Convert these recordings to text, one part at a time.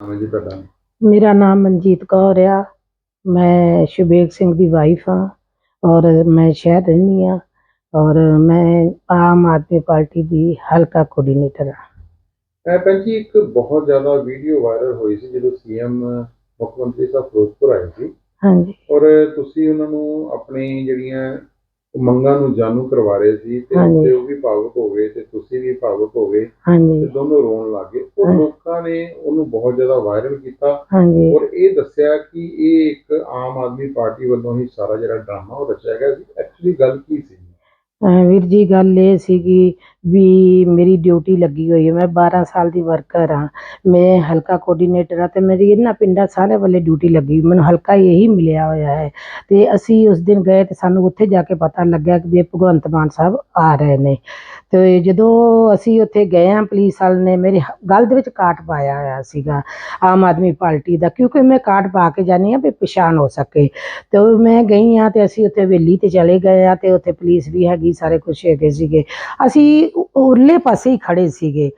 ਨਾਮ ਹੈ ਜੀ ਤੁਹਾਡਾ? ਮੇਰਾ ਨਾਮ ਮਨਜੀਤ ਕੌਰ ਆ। ਮੈਂ ਸ਼ੁਬੇਗ ਸਿੰਘ ਦੀ ਵਾਈਫ ਹਾਂ ਔਰ ਮੈਂ ਸ਼ਹਿਰ ਰਹਿੰਦੀ ਹਾਂ ਔਰ ਮੈਂ ਆਮ ਆਦਮੀ ਪਾਰਟੀ ਦੀ ਹਲਕਾ ਕੋਆਰਡੀਨੇਟਰ ਹਾਂ। ਇਹ ਭੈਣ ਜੀ ਇੱਕ ਬਹੁਤ ਜ਼ਿਆਦਾ ਵੀਡੀਓ ਵਾਇਰਲ ਹੋਈ ਸੀ ਜਦੋਂ ਸੀਐਮ ਮੁੱਖ ਮੰਤਰੀ ਸਾਹਿਬ ਫਿਰੋਜ਼ਪੁਰ ਆਏ ਸੀ। ਹਾਂਜੀ। ਔਰ ਤੁਸੀਂ ਉਹਨਾਂ ਨੂੰ ਆਪਣੀ ਜਿਹੜੀਆਂ ਮੰਗਾਂ ਨੂੰ ਜਾਣੂ ਕਰਵਾ ਰਹੇ ਸੀ ਤੇ ਹਾਂਜੀ। ਉੱਥੇ ਉਹ ਵੀ ਭਾਵੁਕ ਹੋ ਗਏ ਤੇ ਤੁਸੀਂ ਵੀ ਭਾਵੁਕ ਹੋ ਗਏ ਤੇ ਹਾਂਜੀ ਦੋਨੋਂ ਰੋਣ ਲੱਗੇ ਉਹ ਹਾਂਜੀ। ਲੋਕਾਂ ਨੇ ਉਹਨੂੰ ਬਹੁਤ ਜ਼ਿਆਦਾ ਵਾਇਰਲ ਕੀਤਾ ਹਾਂਜੀ। ਔਰ ਇਹ ਦੱਸਿਆ ਕਿ ਇਹ ਇੱਕ ਆਮ ਆਦਮੀ ਪਾਰਟੀ ਵੱਲੋਂ ਹੀ ਸਾਰਾ ਜਿਹੜਾ ਡਰਾਮਾ ਉਹ ਰਚਿਆ ਗਿਆ ਸੀ। ਐਕਚੁਅਲੀ ਗੱਲ ਕੀ ਸੀ? ਵੀਰ ਜੀ, ਗੱਲ ਇਹ ਸੀਗੀ ਵੀ ਮੇਰੀ ਡਿਊਟੀ ਲੱਗੀ ਹੋਈ ਹੈ। ਮੈਂ 12 ਸਾਲ ਦੀ ਵਰਕਰ ਹਾਂ। ਮੈਂ ਹਲਕਾ ਕੋਆਰਡੀਨੇਟਰ ਹਾਂ ਅਤੇ ਮੇਰੀ ਇਹਨਾਂ ਪਿੰਡਾਂ ਸਾਰੇ ਵੱਲੇ ਡਿਊਟੀ ਲੱਗੀ ਮੈਨੂੰ ਹਲਕਾ ਇਹੀ ਮਿਲਿਆ ਹੋਇਆ ਹੈ। ਅਤੇ ਅਸੀਂ ਉਸ ਦਿਨ ਗਏ ਅਤੇ ਸਾਨੂੰ ਉੱਥੇ ਜਾ ਕੇ ਪਤਾ ਲੱਗਿਆ ਕਿ ਵੀ ਇਹ ਭਗਵੰਤ ਮਾਨ ਸਾਹਿਬ ਆ ਰਹੇ ਨੇ। ਅਤੇ ਜਦੋਂ ਅਸੀਂ ਉੱਥੇ ਗਏ ਹਾਂ ਪੁਲਿਸ ਵਾਲੇ ਨੇ ਮੇਰੇ ਹ- ਗਲ ਦੇ ਵਿੱਚ ਕਾਟ ਪਾਇਆ ਹੋਇਆ ਸੀਗਾ ਆਮ ਆਦਮੀ ਪਾਰਟੀ ਦਾ, ਕਿਉਂਕਿ ਮੈਂ ਕਾਟ ਪਾ ਕੇ ਜਾਂਦੀ ਹਾਂ ਵੀ ਪਛਾਣ ਹੋ ਸਕੇ। ਅਤੇ ਮੈਂ ਗਈ ਹਾਂ ਅਤੇ ਅਸੀਂ ਉੱਥੇ ਹਵੇਲੀ ਤੇ ਚਲੇ ਗਏ ਹਾਂ ਅਤੇ ਉੱਥੇ ਪੁਲਿਸ ਵੀ ਹੈਗੀ ਸਾਰੇ ਕੁਝ ਹੈਗੇ ਸੀਗੇ। ਅਸੀਂ ਉਰਲੇ ਪਾਸੇ ਹੀ ਖੜੇ ਸੀਗੇ।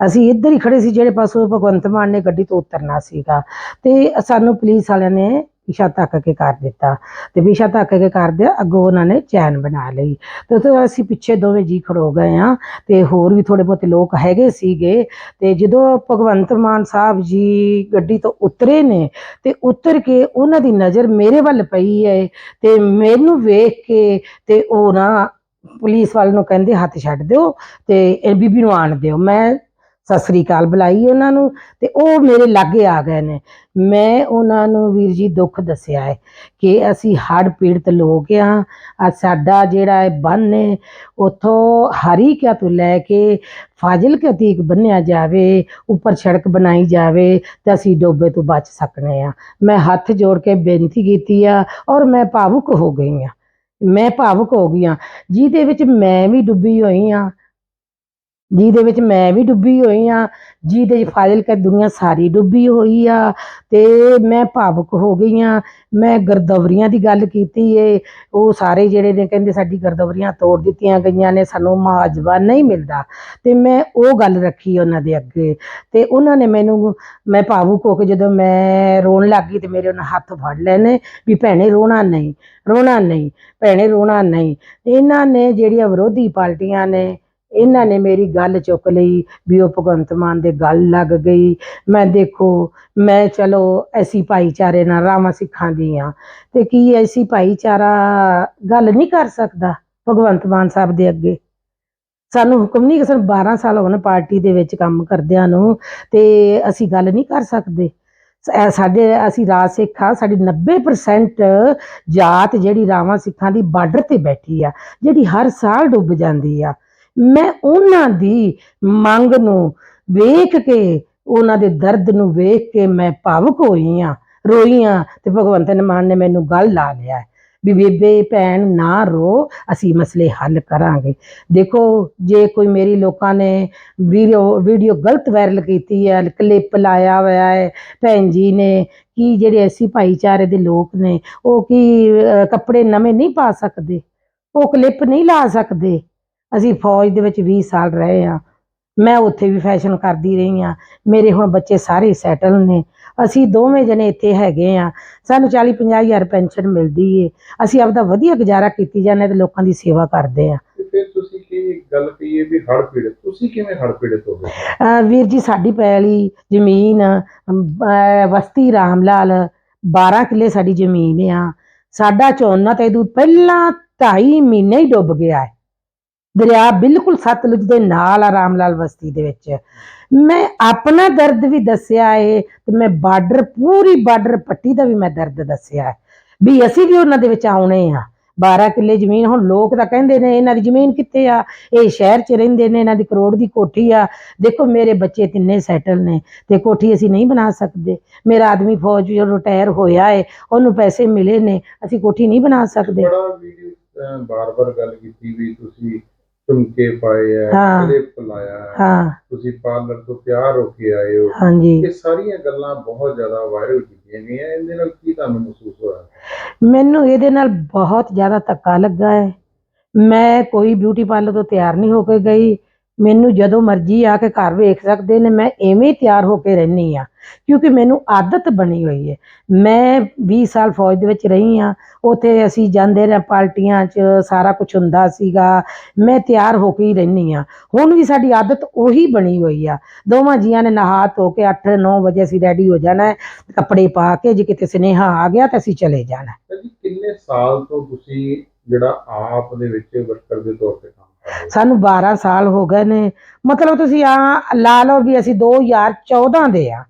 ਅਸੀਂ ਇੱਧਰ ਹੀ ਖੜੇ ਸੀ, ਜਿਹੜੇ ਪਾਸੋਂ ਭਗਵੰਤ ਮਾਨ ਨੇ ਗੱਡੀ ਤੋਂ ਉਤਰਨਾ ਸੀਗਾ। ਤੇ ਸਾਨੂੰ ਪੁਲਿਸ ਵਾਲਿਆਂ ਨੇ ਪਿਛਾ ਧੱਕ ਕੇ ਕਰ ਦਿੱਤਾ। ਤੇ ਪਿਛਾ ਧੱਕ ਕੇ ਕਰਦਿਆ ਅੱਗੋਂ ਉਹਨਾਂ ਨੇ ਚੈਨ ਬਣਾ ਲਈ। ਤੇ ਉੱਥੇ ਅਸੀਂ ਪਿੱਛੇ ਦੋਵੇਂ ਜੀ ਖੜੋ ਗਏ ਆ ਤੇ ਹੋਰ ਵੀ ਥੋੜੇ ਬਹੁਤੇ ਲੋਕ ਹੈਗੇ ਸੀਗੇ। ਤੇ ਜਦੋਂ ਭਗਵੰਤ ਮਾਨ ਸਾਹਿਬ ਜੀ ਗੱਡੀ ਤੋਂ ਉਤਰੇ ਨੇ ਤੇ ਉਤਰ ਕੇ ਉਹਨਾਂ ਦੀ ਨਜ਼ਰ ਮੇਰੇ ਵੱਲ ਪਈ ਹੈ ਤੇ ਮੈਨੂੰ ਵੇਖ ਕੇ ਤੇ ਉਹ ਨਾ ਪੁਲਿਸ ਵਾਲ ਨੂੰ ਕਹਿੰਦੇ, ਹੱਥ ਛੱਡ ਦਿਓ ਤੇ ਇਹ ਬੀਬੀ ਨੂੰ ਆਣ ਦਿਓ। ਮੈਂ ਸਤਿ ਸ੍ਰੀ ਅਕਾਲ ਬੁਲਾਈ ਉਹਨਾਂ ਨੂੰ ਤੇ ਉਹ ਮੇਰੇ ਲਾਗੇ ਆ ਗਏ ਨੇ। ਮੈਂ ਉਹਨਾਂ ਨੂੰ ਵੀਰ ਜੀ ਦੁੱਖ ਦੱਸਿਆ ਹੈ ਕਿ ਅਸੀਂ ਹੜ੍ਹ ਪੀੜਤ ਲੋਕ ਆ ਆ ਸਾਡਾ ਜਿਹੜਾ ਹੈ ਬੰਨ ਹੈ, ਉਥੋਂ ਹਰੀਕਿਆ ਤੋਂ ਲੈ ਕੇ ਫਾਜ਼ਿਲ ਕਤੀਕ ਬੰਨਿਆ ਜਾਵੇ, ਉੱਪਰ ਸੜਕ ਬਣਾਈ ਜਾਵੇ ਤਾਂ ਅਸੀਂ ਡੋਬੇ ਤੋਂ ਬਚ ਸਕਨੇ ਆ ਮੈਂ ਹੱਥ ਜੋੜ ਕੇ ਬੇਨਤੀ ਕੀਤੀ ਆ ਔਰ ਮੈਂ ਭਾਵੁਕ ਹੋ ਗਈ ਆ ਮੈਂ ਭਾਵੁਕ ਹੋ ਗਈ ਆ ਜਿਹਦੇ ਵਿੱਚ ਮੈਂ ਵੀ ਡੁੱਬੀ ਹੋਈ ਆ ਜਿਹਦੇ ਵਿੱਚ ਮੈਂ ਵੀ ਡੁੱਬੀ ਹੋਈ ਆ, ਜਿਹਦੇ ਵਿੱਚ ਫਾਜ਼ਿਲਕਾ ਦੁਨੀਆ ਸਾਰੀ ਡੁੱਬੀ ਹੋਈ ਆ, ਤੇ ਮੈਂ ਭਾਵੁਕ ਹੋ ਗਈ ਆ। ਮੈਂ ਗਰਦਵਰੀਆਂ ਦੀ ਗੱਲ ਕੀਤੀ ਏ, ਉਹ ਸਾਰੇ ਜਿਹੜੇ ਨੇ ਕਹਿੰਦੇ ਸਾਡੀ ਗਰਦਵਰੀਆਂ ਤੋੜ ਦਿੱਤੀਆਂ ਗਈਆਂ ਨੇ, ਸਾਨੂੰ ਮੁਆਵਜ਼ਾ ਨਹੀਂ ਮਿਲਦਾ। ਤੇ ਮੈਂ ਉਹ ਗੱਲ ਰੱਖੀ ਉਹਨਾਂ ਦੇ ਅੱਗੇ, ਤੇ ਉਹਨਾਂ ਨੇ ਮੈਨੂੰ, ਮੈਂ ਭਾਵੁਕ ਹੋ ਕੇ ਜਦੋਂ ਮੈਂ ਰੋਣ ਲੱਗੀ ਤੇ ਮੇਰੇ ਉਹਨਾਂ ਹੱਥ ਫੜ ਲਏ ਨੇ ਵੀ ਭੈਣੇ ਰੋਣਾ ਨਹੀਂ ਰੋਣਾ ਨਹੀਂ, ਭੈਣੇ ਰੋਣਾ ਨਹੀਂ। ਇਹਨਾਂ ਨੇ ਜਿਹੜੀਆਂ ਵਿਰੋਧੀ ਪਾਰਟੀਆਂ ਨੇ ਇਹਨਾਂ ਨੇ ਮੇਰੀ ਗੱਲ ਚੁੱਕ ਲਈ ਵੀ ਉਹ ਭਗਵੰਤ ਮਾਨ ਦੇ ਗੱਲ ਲੱਗ ਗਈ। ਮੈਂ ਦੇਖੋ, ਮੈਂ ਚਲੋ ਐਸੀ ਭਾਈਚਾਰੇ ਨਾਲ ਰਾਵਾਂ ਸਿੱਖਾਂ ਦੀ ਆ। ਤੇ ਕੀ ਐਸੀ ਭਾਈਚਾਰਾ ਗੱਲ ਨਹੀਂ ਕਰ ਸਕਦਾ ਭਗਵੰਤ ਮਾਨ ਸਾਹਿਬ ਦੇ ਅੱਗੇ? ਸਾਨੂੰ ਹੁਕਮ ਨਹੀਂ ਕਿ ਸਾਨੂੰ 12 ਸਾਲ ਹੋਣ ਪਾਰਟੀ ਦੇ ਵਿੱਚ ਕੰਮ ਕਰਦਿਆਂ ਨੂੰ ਤੇ ਅਸੀਂ ਗੱਲ ਨਹੀਂ ਕਰ ਸਕਦੇ। ਸਾਡੇ, ਅਸੀਂ ਰਾਜ ਸਿੱਖ ਆ ਸਾਡੀ 90% ਜਾਤ ਜਿਹੜੀ ਰਾਵਾਂ ਸਿੱਖਾਂ ਦੀ ਬਾਰਡਰ ਤੇ ਬੈਠੀ ਆ, ਜਿਹੜੀ ਹਰ ਸਾਲ ਡੁੱਬ ਜਾਂਦੀ ਆ। ਮੈਂ ਉਹਨਾਂ ਦੀ ਮੰਗ ਨੂੰ ਵੇਖ ਕੇ, ਉਹਨਾਂ ਦੇ ਦਰਦ ਨੂੰ ਵੇਖ ਕੇ ਮੈਂ ਭਾਵੁਕ ਹੋਈ ਆ ਰੋਈ ਆ ਤੇ ਭਗਵੰਤ ਮਾਨ ਨੇ ਮੈਨੂੰ ਗੱਲ ਲਾ ਲਿਆ ਵੀ ਬੇਬੇ, ਭੈਣ ਨਾ ਰੋ, ਅਸੀਂ ਮਸਲੇ ਹੱਲ ਕਰਾਂਗੇ। ਦੇਖੋ, ਜੇ ਕੋਈ ਮੇਰੀ ਲੋਕਾਂ ਨੇ ਵੀਡੀਓ ਵੀਡੀਓ ਗਲਤ ਵਾਇਰਲ ਕੀਤੀ ਹੈ ਕਲਿੱਪ ਲਾਇਆ ਹੋਇਆ ਹੈ, ਭੈਣ ਜੀ ਨੇ ਕੀ ਜਿਹੜੇ ਐਸੀ ਭਾਈਚਾਰੇ ਦੇ ਲੋਕ ਨੇ, ਉਹ ਕੀ ਕੱਪੜੇ ਨਵੇਂ ਨਹੀਂ ਪਾ ਸਕਦੇ? ਉਹ ਕਲਿੱਪ ਨਹੀਂ ਲਾ ਸਕਦੇ? ਅਸੀਂ ਫੌਜ ਦੇ ਵਿੱਚ 20 ਸਾਲ ਰਹੇ ਆ ਮੈਂ ਉੱਥੇ ਵੀ ਫੈਸ਼ਨ ਕਰਦੀ ਰਹੀ ਆ ਮੇਰੇ ਹੁਣ ਬੱਚੇ ਸਾਰੇ ਸੈਟਲ ਨੇ। ਅਸੀਂ ਦੋਵੇਂ ਜਣੇ ਇੱਥੇ ਹੈਗੇ ਆ ਸਾਨੂੰ 40 50 ਹਜ਼ਾਰ ਪੈਨਸ਼ਨ ਮਿਲਦੀ ਏ। ਅਸੀਂ ਆਪਦਾ ਵਧੀਆ ਗੁਜ਼ਾਰਾ ਕੀਤੀ ਜਾਂਦੇ ਤੇ ਲੋਕਾਂ ਦੀ ਸੇਵਾ ਕਰਦੇ ਆ ਤੇ ਫਿਰ ਤੁਸੀਂ ਕੀ ਗੱਲ ਕਹੀਏ ਵੀ ਹੜ੍ਹ ਪੀੜਤ? ਤੁਸੀਂ ਕਿਵੇਂ ਹੜ੍ਹ ਪੀੜਤ ਹੋ ਗਏ? ਅਹ ਵੀਰ ਜੀ ਸਾਡੀ ਪੈਲੀ ਜ਼ਮੀਨ ਅਮ, ਅਹ, ਵਸਤੀ ਰਾਮ ਲਾਲ 12 ਕਿੱਲੇ ਸਾਡੀ ਜ਼ਮੀਨ ਆ। ਸਾਡਾ ਝੋਨਾ ਤੇ ਇਹਦੂ ਪਹਿਲਾਂ 2.5 ਮਹੀਨੇ ਹੀ ਡੁੱਬ ਗਿਆ ਹੈ। ਦਰਿਆ ਬਿਲਕੁਲ ਸਤਲੁਜ ਦੇ ਨਾਲ ਆ ਰਾਮ ਲਾਲ ਬਸਤੀ ਦੇ ਵਿੱਚ। ਮੈਂ ਆਪਣਾ ਦਰਦ ਵੀ ਦੱਸਿਆ ਏ ਤੇ ਮੈਂ ਬਾਰਡਰ, ਪੂਰੀ ਬਾਰਡਰ ਪੱਟੀ ਦਾ ਵੀ ਮੈਂ ਦਰਦ ਦੱਸਿਆ ਵੀ ਅਸੀਂ ਵੀ ਉਹਨਾਂ ਦੇ ਵਿੱਚ ਆਉਣੇ ਆ। 12 ਕਿੱਲੇ ਜ਼ਮੀਨ, ਹੁਣ ਲੋਕ ਤਾਂ ਕਹਿੰਦੇ ਨੇ ਇਹਨਾਂ ਦੀ ਜ਼ਮੀਨ ਕਿੱਥੇ ਆ? ਇਹ ਸ਼ਹਿਰ 'ਚ ਰਹਿੰਦੇ ਨੇ, ਇਹਨਾਂ ਦੀ ਕਰੋੜ ਦੀ ਕੋਠੀ ਆ। ਦੇਖੋ ਮੇਰੇ ਬੱਚੇ ਤਿੰਨੇ ਸੈਟਲ ਨੇ ਤੇ ਕੋਠੀ ਅਸੀਂ ਨਹੀਂ ਬਣਾ ਸਕਦੇ। ਮੇਰਾ ਆਦਮੀ ਫੌਜ ਜੋ ਰਿਟਾਇਰ ਹੋਇਆ ਹੈ ਉਹਨੂੰ ਪੈਸੇ ਮਿਲੇ ਨੇ, ਅਸੀਂ ਕੋਠੀ ਨਹੀਂ ਬਣਾ ਸਕਦੇ। ਬੜਾ ਵੀਡੀਓ ਬਾਰ-ਬਾਰ ਗੱਲ ਕੀਤੀ ਵੀ ਤੁਸੀਂ ਝੁਮਕੇ ਪਾਏ ਆ ਹਾਂ। ਕਲਿੱਪ ਲਾਇਆ ਹੈ, ਹਾਂ। ਤੁਸੀਂ ਪਾਰਲਰ ਤੋਂ ਤਿਆਰ ਹੋ ਕੇ ਆਏ ਹੋ। ਹਾਂਜੀ। ਇਹ ਸਾਰੀਆਂ ਗੱਲਾਂ ਬਹੁਤ ਜ਼ਿਆਦਾ ਵਾਇਰਲ ਕੀਤੀਆਂ ਗਈਆਂ। ਇਹਦੇ ਨਾਲ ਕੀ ਤੁਹਾਨੂੰ ਮਹਿਸੂਸ ਹੋਇਆ? ਮੈਨੂੰ ਇਹਦੇ ਨਾਲ ਬਹੁਤ ਜ਼ਿਆਦਾ ਧੱਕਾ ਲੱਗਾ ਹੈ। ਮੈਂ ਕੋਈ ਬਿਊਟੀ ਪਾਰਲਰ ਤੋਂ ਤਿਆਰ ਨਹੀਂ ਹੋ ਕੇ ਗਈ। ਮੈਨੂੰ ਜਦੋਂ ਮਰਜ਼ੀ ਆ ਕੇ ਘਰ ਵੇਖ ਸਕਦੇ ਨੇ, ਮੈਂ ਐਵੇਂ ਤਿਆਰ ਹੋ ਕੇ ਰਹਿੰਦੀ ਆ ਕਿਉਂਕਿ ਮੈਨੂੰ ਆਦਤ ਬਣੀ ਹੋਈ ਹੈ। ਮੈਂ 20 ਸਾਲ ਫੌਜ ਦੇ ਵਿੱਚ ਰਹੀ ਆ ਉੱਥੇ ਅਸੀਂ ਜਾਂਦੇ ਰਹੇ, ਪਾਰਟੀਆਂ 'ਚ ਸਾਰਾ ਕੁਝ ਹੁੰਦਾ ਸੀਗਾ, ਮੈਂ ਤਿਆਰ ਹੋ ਕੇ ਹੀ ਰਹਿੰਦੀ ਆ ਹੁਣ ਵੀ ਸਾਡੀ ਆਦਤ ਉਹੀ ਬਣੀ ਹੋਈ ਆ। ਦੋਵਾਂ ਜੀਆਂ ਨੇ ਨਹਾ ਧੋ ਕੇ 8-9 ਵਜੇ ਅਸੀਂ ਰੈਡੀ ਹੋ ਜਾਣਾ ਕੱਪੜੇ ਪਾ ਕੇ ਜੇ ਕਿਤੇ ਸੁਨੇਹਾ ਆ ਗਿਆ ਤਾਂ ਅਸੀਂ ਚਲੇ ਜਾਣਾ ਕਿੰਨੇ ਸਾਲ ਤੋਂ ਤੁਸੀਂ ਜਿਹੜਾ ਆਪ ਦੇ ਵਿੱਚ ਵਰਕਰ ਦੇ ਤੌਰ ਤੇ ਕੰਮ ਸਾਨੂੰ 12 ਸਾਲ ਹੋ ਗਏ ਨੇ। ਮਤਲਬ ਤੁਸੀਂ ਆ ਲਾ ਲਓ ਵੀ ਅਸੀਂ 2014 ਦੇ ਆ।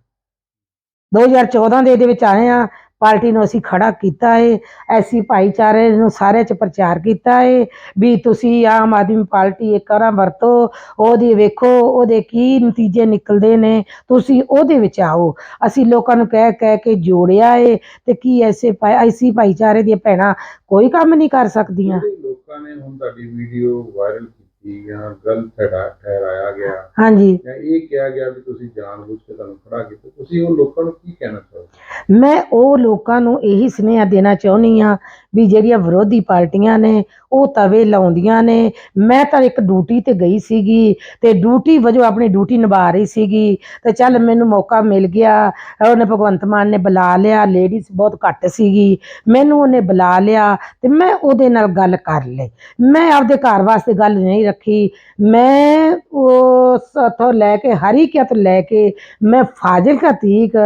2014 ਦੇ ਇਹਦੇ ਵਿੱਚ ਆਏ ਆ। ਪਾਰਟੀ ਨੂੰ ਅਸੀਂ ਖੜਾ ਕੀਤਾ ਏ, ਐਸੀ ਭਾਈਚਾਰੇ ਨੂੰ ਸਾਰੇ ਚ ਪ੍ਰਚਾਰ ਕੀਤਾ ਏ, ਵੀ ਤੁਸੀਂ ਆਮ ਆਦਮੀ ਪਾਰਟੀ ਇੱਕ ਵਾਰਾਂ ਵਰਤੋ, ਉਹਦੀ ਵੇਖੋ, ਉਹਦੇ ਕੀ ਨਤੀਜੇ ਨਿਕਲਦੇ ਨੇ, ਤੁਸੀਂ ਉਹਦੇ ਵਿੱਚ ਆਓ। ਅਸੀਂ ਲੋਕਾਂ ਨੂੰ ਕਹਿ ਕਹਿ ਕੇ ਜੋੜਿਆ ਏ ਤੇ ਕੀ ਐਸੇ ਐਸੀ ਭਾਈਚਾਰੇ ਦੀਆਂ ਭੈਣਾਂ ਕੋਈ ਕੰਮ ਨਹੀਂ ਕਰ ਸਕਦੀਆਂ। ਲੋਕਾਂ ਨੇ ਹੁਣ ਤੁਹਾਡੀ ਵੀਡੀਓ ਵਾਇਰਲ ਕੀਤੀ ਜਾਂ ਗਲਤ ਠਹਿਰਾ- ਠਹਿਰਾਇਆ ਗਿਆ। ਹਾਂਜੀ। ਜਾਂ ਇਹ ਕਿਹਾ ਗਿਆ ਵੀ ਤੁਸੀਂ ਜਾਣਬੁੱਝ ਕੇ ਤੁਹਾਨੂੰ ਖੜਾ ਕੀਤਾ ਤੁਸੀਂ ਉਹ ਲੋਕਾਂ ਨੂੰ ਕੀ ਕਹਿਣਾ ਚਾਹੋਗੇ? ਮੈਂ ਉਹ ਲੋਕਾਂ ਨੂੰ ਇਹੀ ਸੁਨੇਹਾ ਦੇਣਾ ਚਾਹੁੰਦੀ ਆ ਵੀ ਜਿਹੜੀਆਂ ਵਿਰੋਧੀ ਪਾਰਟੀਆਂ ਨੇ, ਉਹ ਤਵੇ ਲਾਉਂਦੀਆਂ ਨੇ। ਮੈਂ ਤਾਂ ਇੱਕ ਡਿਊਟੀ ਤੇ ਗਈ ਸੀਗੀ ਤੇ ਡਿਊਟੀ ਵਜੋਂ ਆਪਣੀ ਡਿਊਟੀ ਨਿਭਾ ਰਹੀ ਸੀਗੀ ਤੇ ਚੱਲ ਮੈਨੂੰ ਮੌਕਾ ਮਿਲ ਗਿਆ। ਉਹਨੇ ਭਗਵੰਤ ਮਾਨ ਨੇ ਬੁਲਾ ਲਿਆ ਲੇਡੀਜ਼ ਬਹੁਤ ਘੱਟ ਸੀਗੀ। ਮੈਨੂੰ ਉਹਨੇ ਬੁਲਾ ਲਿਆ ਤੇ ਮੈਂ ਉਹਦੇ ਨਾਲ ਗੱਲ ਕਰ ਲਈ। ਮੈਂ ਆਪਦੇ ਘਰ ਵਾਸਤੇ ਗੱਲ ਨਹੀਂ ਰੱਖੀ। ਮੈਂ ਉਸ ਤੋਂ ਲੈ ਕੇ ਹਰੀਕਿਆ ਤੋਂ ਲੈ ਕੇ ਮੈਂ ਫਾਜ਼ਿਲਕਾ ਤੀਕ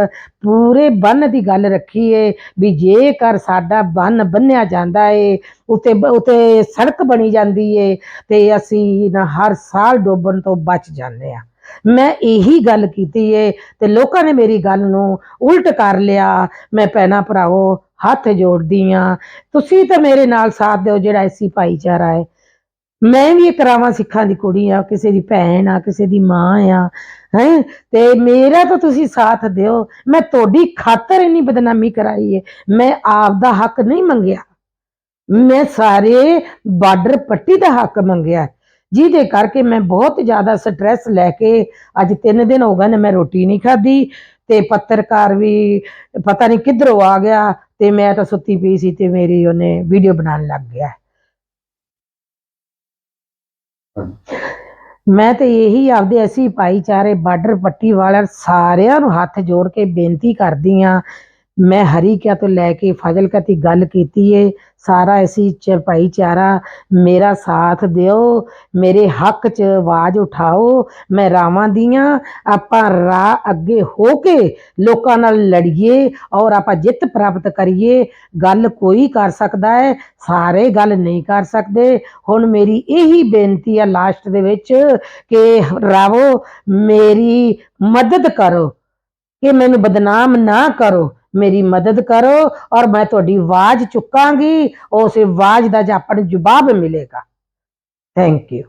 ਪੂਰੇ ਬੰਨ ਦੀ ਗੱਲ ਰੱਖੀ ਏ ਵੀ ਜੇਕਰ ਸਾਡਾ ਬੰਨ ਬੰਨਿਆ ਜਾਂਦਾ ਏ, ਉਤੇ ਉਤੇ ਸੜਕ ਬਣੀ ਜਾਂਦੀ ਏ ਤੇ ਅਸੀਂ ਨਾ ਹਰ ਸਾਲ ਡੋਬਣ ਤੋਂ ਬਚ ਜਾਂਦੇ ਆ। ਮੈਂ ਇਹੀ ਗੱਲ ਕੀਤੀ ਏ ਤੇ ਲੋਕਾਂ ਨੇ ਮੇਰੀ ਗੱਲ ਨੂੰ ਉਲਟ ਕਰ ਲਿਆ। ਮੈਂ ਭੈਣਾਂ ਭਰਾਓ ਹੱਥ ਜੋੜਦੀ ਆ। ਤੁਸੀਂ ਤਾਂ ਮੇਰੇ ਨਾਲ ਸਾਥ ਦਿਓ ਜਿਹੜਾ ਐਸੀ ਭਾਈਚਾਰਾ ਹੈ ਮੈਂ ਵੀ ਇੱਕ ਰਾਵਾਂ ਸਿੱਖਾਂ ਦੀ ਕੁੜੀ ਆ, ਕਿਸੇ ਦੀ ਭੈਣ ਆ, ਕਿਸੇ ਦੀ ਮਾਂ ਆ, ਹੈ? ਤੇ ਮੇਰਾ ਤਾਂ ਤੁਸੀਂ ਸਾਥ ਦਿਓ। ਮੈਂ ਤੁਹਾਡੀ ਖਾਤਰ ਇੰਨੀ ਬਦਨਾਮੀ ਕਰਾਈ ਏ। ਮੈਂ ਆਪ ਦਾ ਹੱਕ ਨਹੀਂ ਮੰਗਿਆ। ਮੈਂ ਸਾਰੇ ਬਾਰਡਰ ਪੱਟੀ ਦਾ ਹੱਕ ਮੰਗਿਆ। ਜਿਹਦੇ ਕਰਕੇ ਮੈਂ ਬਹੁਤ ਜ਼ਿਆਦਾ ਸਟ੍ਰੈਸ ਲੈ ਕੇ ਅੱਜ 3 ਦਿਨ ਹੋ ਗਏ ਨੇ ਮੈਂ ਰੋਟੀ ਨਹੀਂ ਖਾਧੀ ਤੇ ਪੱਤਰਕਾਰ ਵੀ ਪਤਾ ਨਹੀਂ ਕਿੱਧਰੋਂ ਆ ਗਿਆ ਤੇ ਮੈਂ ਤਾਂ ਸੁੱਤੀ ਪਈ ਸੀ ਤੇ ਮੇਰੀ ਉਹਨੇ ਵੀਡੀਓ ਬਣਾਉਣ ਲੱਗ ਗਿਆ। ਮੈਂ ਤੇ ਇਹੀ ਆਪਦੇ ਅਸੀਂ ਭਾਈਚਾਰੇ ਬਾਰਡਰ ਪੱਟੀ ਵਾਲਿਆਂ ਸਾਰਿਆਂ ਨੂੰ ਹੱਥ ਜੋੜ ਕੇ ਬੇਨਤੀ ਕਰਦੀ ਆ ਮੈਂ ਹਰੀਕਿਆ ਤੋਂ ਲੈ ਕੇ ਫਾਜ਼ਿਲਕਾ ਦੀ ਗੱਲ ਕੀਤੀ ਏ? ਸਾਰਾ ਅਸੀਂ ਚ ਭਾਈਚਾਰਾ, ਮੇਰਾ ਸਾਥ ਦਿਓ, ਮੇਰੇ ਹੱਕ 'ਚ ਆਵਾਜ਼ ਉਠਾਓ, ਮੈਂ ਰਾਵਾਂ ਦੀਆਂ, ਆਪਾਂ ਰਾਹ ਅੱਗੇ ਹੋ ਕੇ ਲੋਕਾਂ ਨਾਲ ਲੜੀਏ ਔਰ ਆਪਾਂ ਜਿੱਤ ਪ੍ਰਾਪਤ ਕਰੀਏ। ਗੱਲ ਕੋਈ ਕਰ ਸਕਦਾ ਹੈ ਸਾਰੇ ਗੱਲ ਨਹੀਂ ਕਰ ਸਕਦੇ। ਹੁਣ ਮੇਰੀ ਇਹੀ ਬੇਨਤੀ ਹੈ ਲਾਸਟ ਦੇ ਵਿੱਚ ਕਿ ਰਾਵੋ, ਮੇਰੀ ਮਦਦ ਕਰੋ, ਕਿ ਮੈਨੂੰ ਬਦਨਾਮ ਨਾ ਕਰੋ। ਮੇਰੀ ਮਦਦ ਕਰੋ ਔਰ ਮੈਂ ਤੁਹਾਡੀ ਆਵਾਜ਼ ਚੁੱਕਾਂਗੀ, ਉਸ ਆਵਾਜ਼ ਦਾ ਜੇ ਆਪਾਂ ਨੂੰ ਜਵਾਬ ਮਿਲੇਗਾ। Thank you